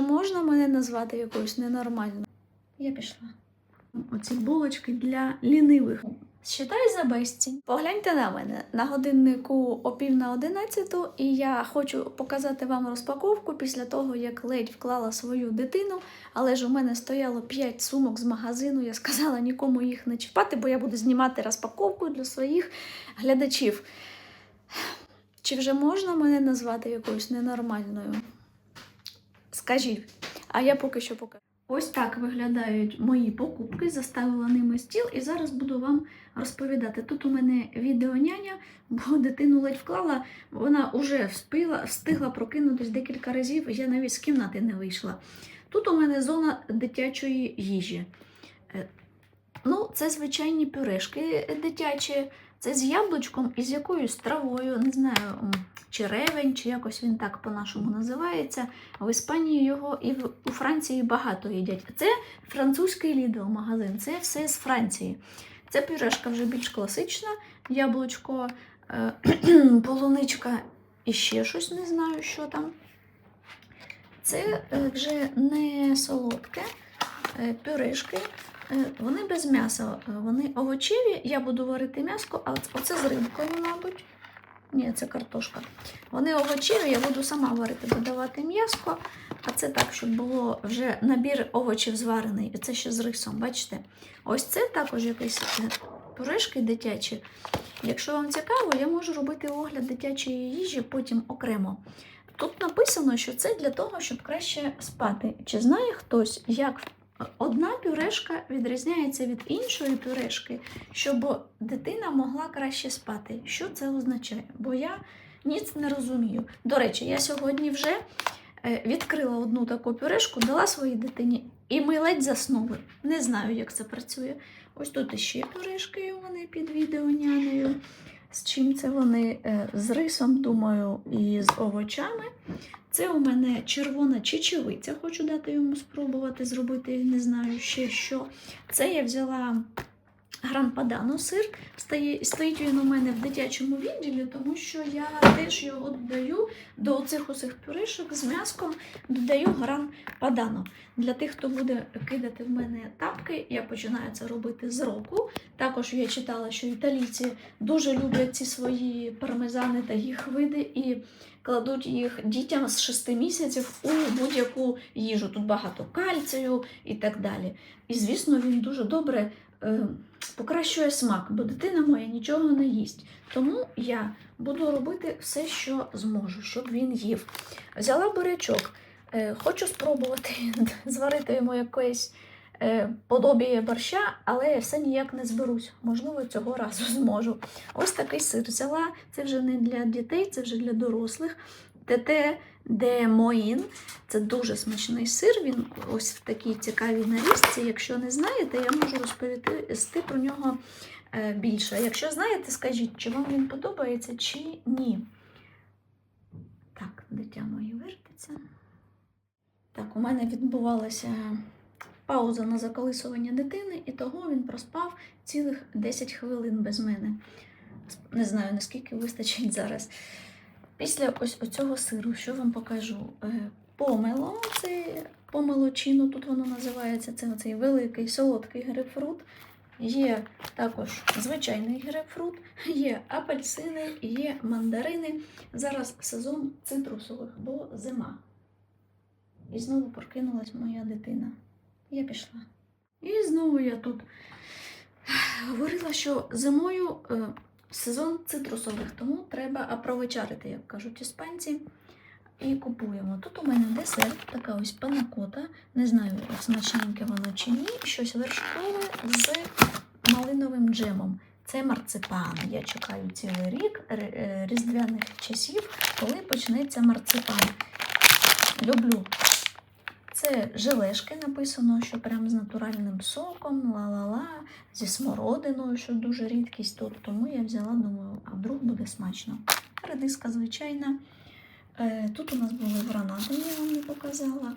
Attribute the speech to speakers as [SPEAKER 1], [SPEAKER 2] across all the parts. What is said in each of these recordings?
[SPEAKER 1] Можна мене назвати якоюсь ненормальною? Я пішла. Оці булочки для лінивих. Считай за безцінь. Погляньте на мене на годиннику о пів на одинадцяту, і я хочу показати вам розпаковку після того, як ледь вклала свою дитину. Але ж у мене стояло 5 сумок з магазину. Я сказала нікому їх не чіпати, бо я буду знімати розпаковку для своїх глядачів. Чи вже можна мене назвати якоюсь ненормальною? Скажіть, а я поки що покажу. Ось так виглядають мої покупки, заставила ними стіл, і зараз буду вам розповідати. Тут у мене відеоняня, бо дитину ледь вклала, вона вже встигла, встигла прокинутись декілька разів, я навіть з кімнати не вийшла. Тут у мене зона дитячої їжі. Е, Ну, це звичайні пюрешки дитячі, це з яблучком і з якоюсь травою, не знаю, м, чи якось він так по-нашому називається. В Іспанії його і в, у Франції багато їдять. Це французький Lidl магазин, це все з Франції. Це пюрешка вже більш класична, яблучко, е, полуничка і ще щось, не знаю, що там. Це е, вже не солодке, е, пюрешки. Е, Вони без м'яса, е, вони овочеві. Я буду варити м'яско, а оце з рибкою, мабуть. Ні, це картошка. Вони овочеві, я буду сама варити, додавати м'яско. А це так, щоб було вже набір овочів зварений. І це ще з рисом, бачите? Ось це також якісь е, пюрешки дитячі. Якщо вам цікаво, я можу робити огляд дитячої їжі потім окремо. Тут написано, що це для того, щоб краще спати. Чи знає хтось, як одна пюрешка відрізняється від іншої пюрешки, щоб дитина могла краще спати? Що це означає? Бо я ніц не розумію. До речі, я сьогодні вже е, відкрила одну таку пюрешку, дала своїй дитині, і ми ледь заснули. Не знаю, як це працює. Ось тут іще пюрешки у мене під відеонянею. З чим це вони Е, з рисом, думаю, і з овочами. Це у мене червона чечевиця, хочу дати йому спробувати зробити, не знаю ще що. Це я взяла гран падано сир. Стої- Стоїть він у мене в дитячому відділі, тому що я теж його додаю до цих усіх пюрешок з м'яском, додаю гран падано. Для тих, хто буде кидати в мене тапки, я починаю це робити з року. Також я читала, що італійці дуже люблять ці свої пармезани та їх види і кладуть їх дітям з 6 місяців у будь-яку їжу. Тут багато кальцію і так далі. І звісно, він дуже добре покращує смак, бо дитина моя нічого не їсть. Тому я буду робити все, що зможу, щоб він їв. Взяла бурячок. Е, хочу спробувати зварити йому якоїсь е, подобіє борща, але я все ніяк не зберусь. Можливо, цього разу зможу. Ось такий сир взяла. Це вже не для дітей, це вже для дорослих. ТТ де Моїн. Це дуже смачний сир. Він ось в такій цікавій нарізці. Якщо не знаєте, я можу розповісти про нього е, більше. Якщо знаєте, скажіть, чи вам він подобається, чи ні. Так, дитя моє вертиться. Так, у мене відбувалася пауза на заколисування дитини, і того він проспав цілих 10 хвилин без мене. Не знаю, наскільки вистачить зараз. Після ось оцього сиру, що вам покажу? Помело, це помелочино, тут воно називається. Це оцей великий солодкий грейпфрут. Є також звичайний грейпфрут, є апельсини, є мандарини. Зараз сезон цитрусових, бо зима. І знову прокинулась моя дитина. Я пішла. І знову я тут говорила, що зимою е, сезон цитрусових, тому треба апровечарити, як кажуть іспанці. І купуємо. Тут у мене десерт, така ось панакота. Не знаю, смачненьке воно чи ні. Щось вершкове з малиновим джемом. Це марципан. Я чекаю цілий рік е, різдвяних часів, коли почнеться марципан. Люблю. Це желешки написано, що прям з натуральним соком, ла-ла-ла, зі смородиною, що дуже рідкість тут. Тому я взяла, думаю, а вдруг буде смачно. Редиска звичайна. Е, Тут у нас були гранати, я вам не показала.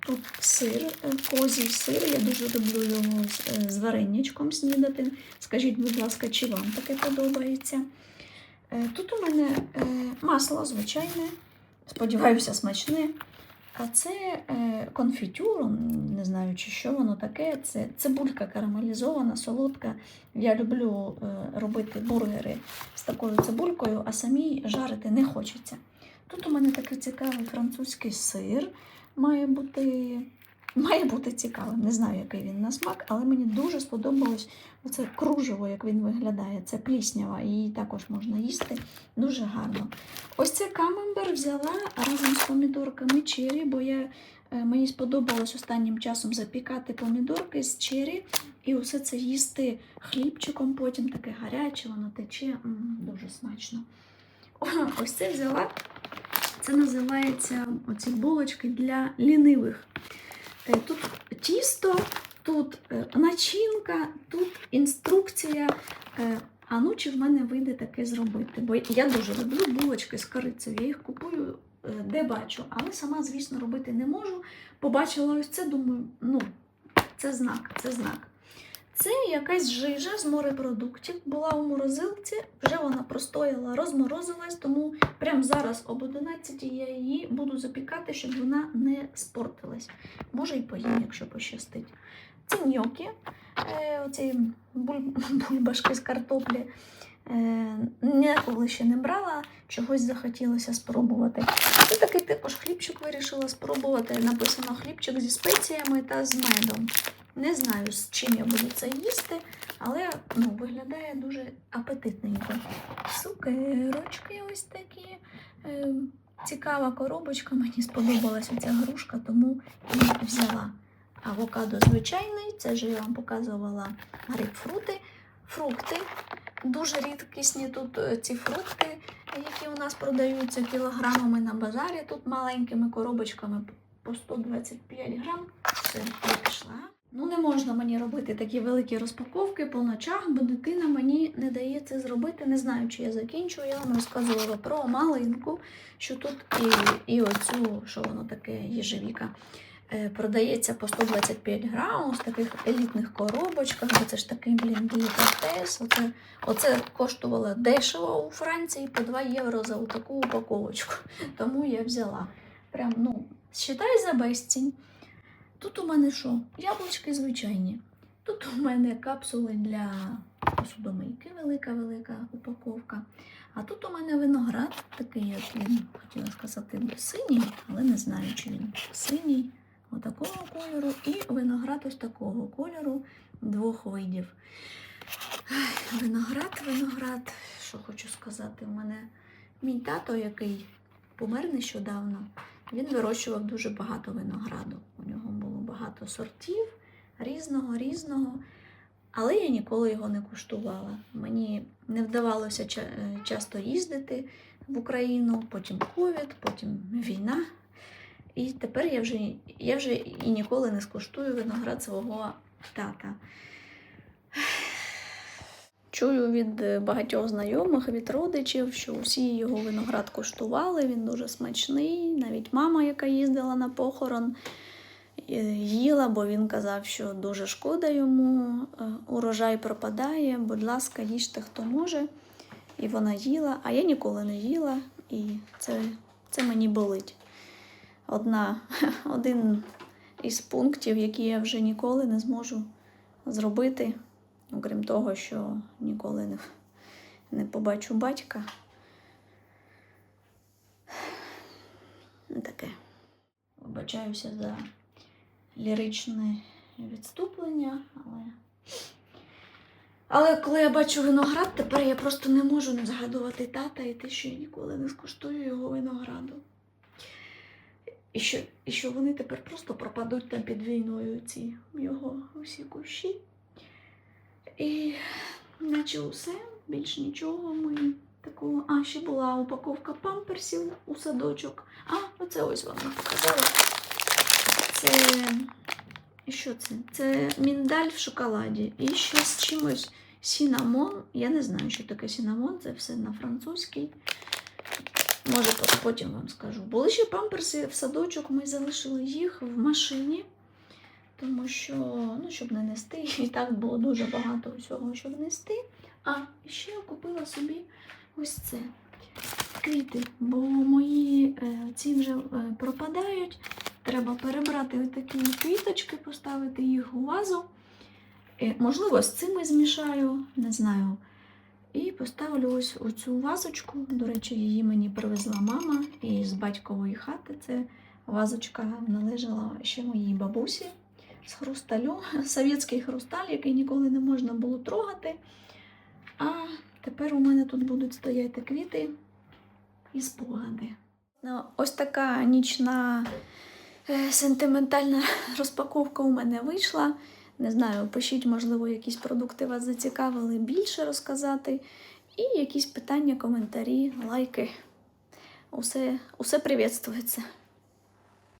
[SPEAKER 1] Тут сир, е, козій сир. Я дуже люблю його з, е, з вареничком снідати. Скажіть, будь ласка, чи вам таке подобається? Тут у мене масло звичайне, сподіваюся, смачне. А це е, конфітюр, не знаю, чи що воно таке. Це цибулька карамелізована, солодка. Я люблю е, робити бургери з такою цибулькою, а самі жарити не хочеться. Тут у мене такий цікавий французький сир. Має бути, має бути цікавим. Не знаю, який він на смак, але мені дуже сподобалось оце кружево, як він виглядає. Це пліснява, її також можна їсти. Дуже гарно. Ось це камембер взяла разом з помідорками чері, бо я, е, мені сподобалось останнім часом запікати помідорки з чері і усе це їсти хлібчиком, потім таке гаряче, воно тече. Дуже смачно. Ось це взяла. Це називається оці булочки для лінивих. Е, Тут тісто, тут е, начинка, тут інструкція. Е, А ну чи в мене вийде таке зробити? Бо я дуже люблю булочки з корицею. Я їх купую де бачу, але сама, звісно, робити не можу. Побачила ось це, думаю, ну, це знак, це знак. Це якась жижа з морепродуктів, була у морозилці, вже вона простояла, розморозилась, тому прямо зараз об 11 я її буду запікати, щоб вона не спортилась. Може і поїм, якщо пощастить. Це ньокі, е, оці бульбашки з картоплі. Е, Ніколи ще не брала, чогось захотілося спробувати. Це такий також хлібчик вирішила спробувати. Написано хлібчик зі спеціями та з медом. Не знаю, з чим я буду це їсти, але ну, виглядає дуже апетитненько. Цукерочки ось такі. Е, цікава коробочка, мені сподобалася ця грушка, тому і взяла. Авокадо звичайний, це ж я вам показувала грейпфрути, фрукти. Дуже рідкісні тут е, ці фрукти, які у нас продаються кілограмами на базарі. Тут маленькими коробочками по 125 грам. Все, пішла. Ну, не можна мені робити такі великі розпаковки по ночах, бо дитина мені не дає це зробити. Не знаю, чи я закінчу. Я вам розказувала про малинку, що тут і, і оцю, що воно таке, їжевіка. Е, Продається по 125 грам в таких елітних коробочках, бо це ж такий блін делікатес. Оце, оце коштувало дешево у Франції по 2 євро за таку упаковочку. Тому я взяла. Прям, ну, считай за безцінь. Тут у мене що? Яблучки звичайні. Тут у мене капсули для посудомийки, велика-велика упаковка. А тут у мене виноград, такий, як він, хотіла сказати, синій, але не знаю, чи він синій, отакого кольору, і виноград ось такого кольору двох видів. Виноград, виноград, що хочу сказати, у мене мій тато, який помер нещодавно, він вирощував дуже багато винограду. У нього було багато сортів різного, різного. Але я ніколи його не куштувала. Мені не вдавалося е, часто їздити в Україну, потім ковід, потім війна. І тепер я вже, я вже і ніколи не скуштую виноград свого тата. Чую від багатьох знайомих, від родичів, що всі його виноград куштували, він дуже смачний. Навіть мама, яка їздила на похорон, е, їла, бо він казав, що дуже шкода йому, е, урожай пропадає, будь ласка, їжте хто може. І вона їла, а я ніколи не їла, і це, це мені болить. Одна, один із пунктів, які я вже ніколи не зможу зробити, окрім того, що ніколи не, не побачу батька. Таке. Вибачаюся за ліричне відступлення, але. Але коли я бачу виноград, тепер я просто не можу не згадувати тата і те, що я ніколи не скуштую його винограду. І що, і що вони тепер просто пропадуть там під війною, ці його усі кущі. І наче усе, більш нічого ми такого. А, ще була упаковка памперсів у садочок. А, оце ось я показала. Це. Що це? Це міндаль в шоколаді. І ще з чимось сінамон. Я не знаю, що таке сінамон, це все на французький. Може, потім вам скажу. Були ще памперси в садочок, ми залишили їх в машині, тому що, ну, щоб не нести, і так було дуже багато усього, щоб нести. А, ще я купила собі ось це. Квіти, бо мої е, ці вже е, пропадають. Треба перебрати ось такі квіточки, поставити їх у вазу. Е, Можливо, з цими змішаю, не знаю. І поставлю ось у цю вазочку. До речі, її мені привезла мама і з батькової хати. Це вазочка належала ще моїй бабусі з хрусталю. Совєтський хрусталь, який ніколи не можна було трогати. А тепер у мене тут будуть стояти квіти і спогади. Ну, ось така нічна е, сентиментальна розпаковка у мене вийшла. Не знаю, пишіть, можливо, якісь продукти вас зацікавили більше розказати. І якісь питання, коментарі, лайки. Усе, усе привітствується.